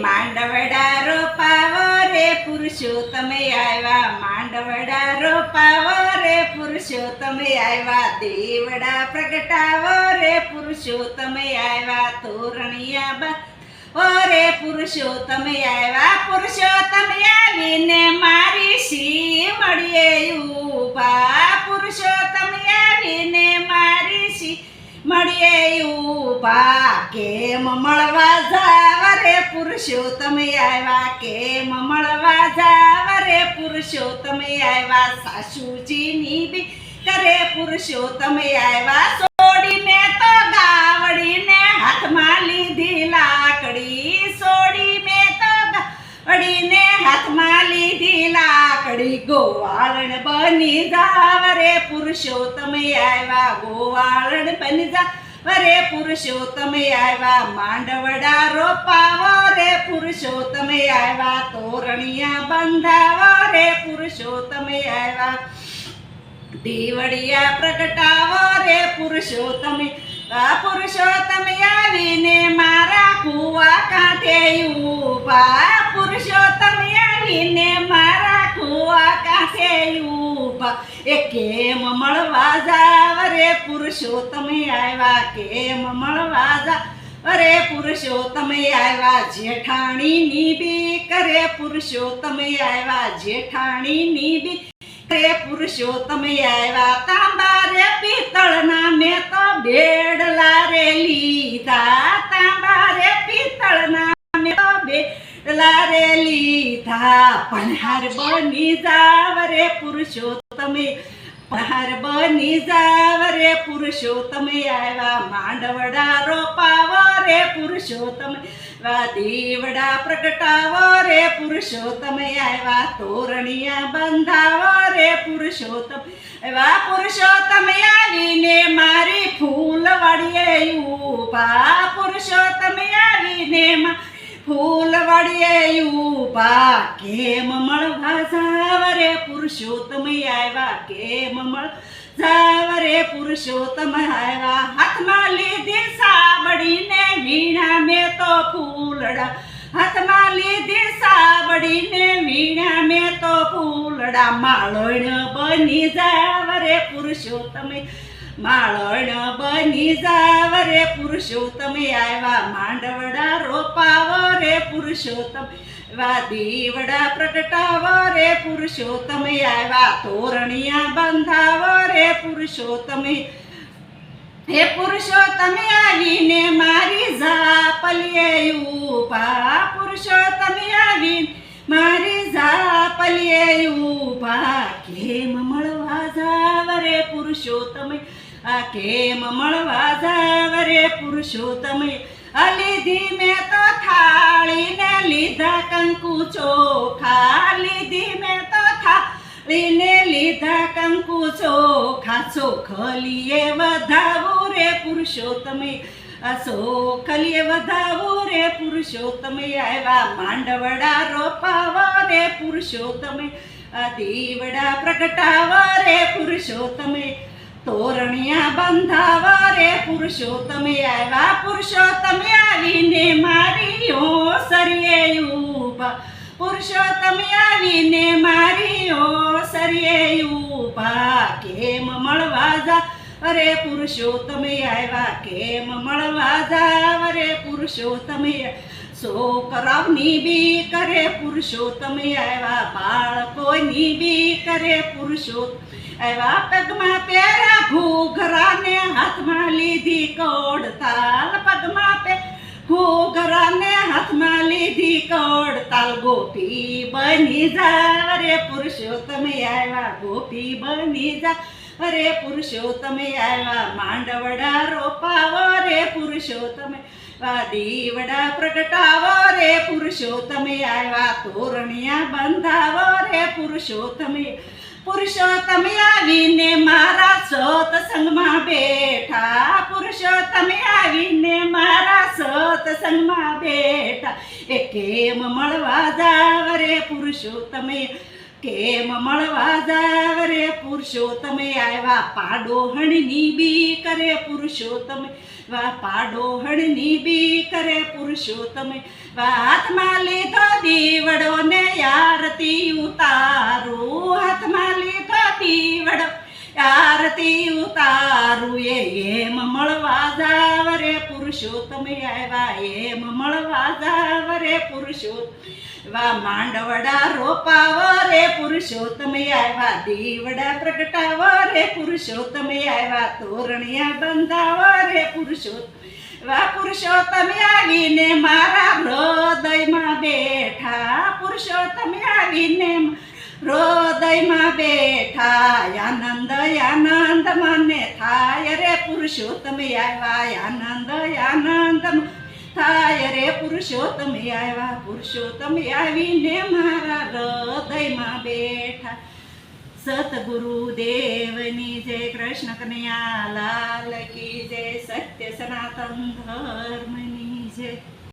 માંડવડા રોપાવો રે પુરુષોત્તમ આવ્યા. માંડવડા રોપાવો રે પુરુષોત્તમ આવ્યા. દેવડા પ્રગટાવો રે પુરુષોત્તમ આવ્યા. તોરણિયા બા રે તમે આવ્યા. પુરુષોત્તમ આવીને મારી શી મળીએ. ઊભા મારી શી મળીએ ઊભા કેમ મળવા જાવા રે તમે આવ્યા? કેમ મળવા જાવા રે તમે આવ્યા? સાસુજીની બી કરે તમે આવ્યા. ગોવાળણ બની જાવ રે પુરુષોત્તમ આવ્યા ગોવાળણ બની જા રે પુરુષોત્તમ આવ્યા માંડવડા રોપાવો રે પુરુષોત્તમ આવ્યા તોરણિયા બંધાવો રે પુરુષોત્તમ આવ્યા દેવડિયા પ્રગટાવો રે પુરુષોત્તમ આ પુરુષોત્તમ આવીને મારા કુવા કાંઠે ઊભા પુરુષોત્તમ આવીને મારા કુવા કાંઠે ઊભા એ કેમ મળવા જાવ રે તમે આવ્યા? કેમ મળવા જાવ? અરે તમે આવ્યા જેઠાણીની બી કરે પુરુષોત્તમ આવ્યા જેઠાણીની બી રે તમે આવ્યા તાંબા રે પિત્તળના મેં તો બેડલા રે લીધા. તાંબા રે પિત્તળના મેં તો બેડલા રે લીધા, પનહાર બની જાવ રે તમે પનહાર બની જાવ રે તમે આવ્યા માંડવડા રોપાવો રે પુરુષોત્તમ. તમે દીવડા પ્રગટાવો રે પુરુષોત્તમ આવ્યા તોરણિયા બંધાવો રે પુરુષો તમે એવા પુરુષો તમે આવીને મારી ફૂલ વાડીએ પુરુષો પુરુષોત્તમ આવીને મા ફૂલ વાડીએ ઊભા કેમ મળવા જાવ રે પુરુષોત્તમ આવ્યા કેમ મળ? જાવ પુરુષોત્તમ આવ્યા હાથમાં લીધી સાબડીને વીણા મેં તો ફૂલડા. હાથમાં લીધી સાબડીને વીણા મેં તો ફૂલડા. માળણ બની જાવ રે પુરુષોત્તમ માળણ બની જાવ રે પુરુષોત્તમ આવ્યા માંડવડા રોપાવો રે પુરુષોત્તમ, એવા દીવડા પ્રગટાવો રે પુરુષોત્તમ આવ્યા તોરણિયા બંધાવો રે પુરુષોત્તમ હે પુરુષોત્તમ આવીને મારી ઝાપલીએ ઊભા, પુરુષોત્તમ આવીને મારી ઝાપલીએ ઊભા કેમ મળવા જાવ રે પુરુષોત્તમ આ કેમ મળવા જાવ રે આ લીધી મેં તો થાળીને લીધા કંકુ ચોખા. લીધી મેં તો થાળીને લીધા કંકુ ચોખા. ચોખલીએ વધાવું રે પુરુષોત્તમ. અસો ખલીએ વધાવું રે પુરુષોત્તમ. આવ્યા માંડવડા રોપાવો રે પુરુષોત્તમ. દીવડા પ્રગટાવો રે પુરુષોત્તમ. તોરણિયા બંધાવા રે પુરુષોત્તમ આવ્યા, પુરુષોત્તમ આવીને મારી ઊભા પુરુષો પુરુષોત્તમ આવીને મારી ઓસરીએ ઊભા કેમ મળવા જા? અરે પુરુષોત્તમ આવ્યા, કેમ મળવા જા? અરે પુરુષો તમે સો કરાવની બી કરે પુરુષોત્તમ આવ્યા. બાળકોની બી કરે પુરુષો એવા પગમાં પહેરા ઘૂઘરાને હાથમાં લીધી કોડતાલ પગમાં પે ઘૂઘરાને હાથમાં લીધી કોડતાલ ગોપી બની જા રે તમે આવ્યા ગોપી બની જા અરે પુરુષોત્તમે આવ્યા માંડવડા રોપાવો રે પુરુષોત્તમે. આવ્યા દીવડા પ્રગટાવો રે પુરુષોત્તમે આવ્યા તોરણિયા બંધાવો રે પુરુષોત્તમે. પુરુષોત્તમ આવીને મારા સત્સંગમાં બેઠા. પુરુષોત્તમ આવીને મારા સત્સંગમાં બેઠા. એ કેમ મળવા જાવ રે પુરુષોત્તમ. કેમ મળવા જાવ રે પુરુષોત્તમે આવ્યા પાડોહણની બી કરે પુરુષોત્તમે. વા પાડોહણની બી કરે પુરુષોત્તમે. વા હાથમાં લીધો દીવડો ને આરતી ઉતારું. હાથમાં લીધો દીવડો આરતી ઉતારું. એમ મળવા જાવ રે પુરુષોત્તમે આવ્યા, એમ મળવા જાવ રે પુરુષોત્તમ. વા માંડવડા રોપાવ રે પુરુષોત્તમે આવ્યા, દીવડા પ્રગટાવ રે પુરુષોત્તમે આવ્યા, તોરણિયા બંધાવ રે પુરુષોત્તમ. વા પુરુષોત્તમે આવીને મારા હૃદયમાં બેઠા, પુરુષોત્તમે આવીને હૃદયમાં બેઠા, આનંદ આનંદ મને થાય રે પુરુષોત્તમે આવ્યા આનંદ આનંદ થાય રે પુરુષોત્તમે આવ્યા, પુરુષોત્તમે આવીને મારા હૃદયમાં બેઠા. સતગુરુ દેવની જય કૃષ્ણ કનૈયા લાલ કી જય સત્ય સનાતન ધર્મની જય.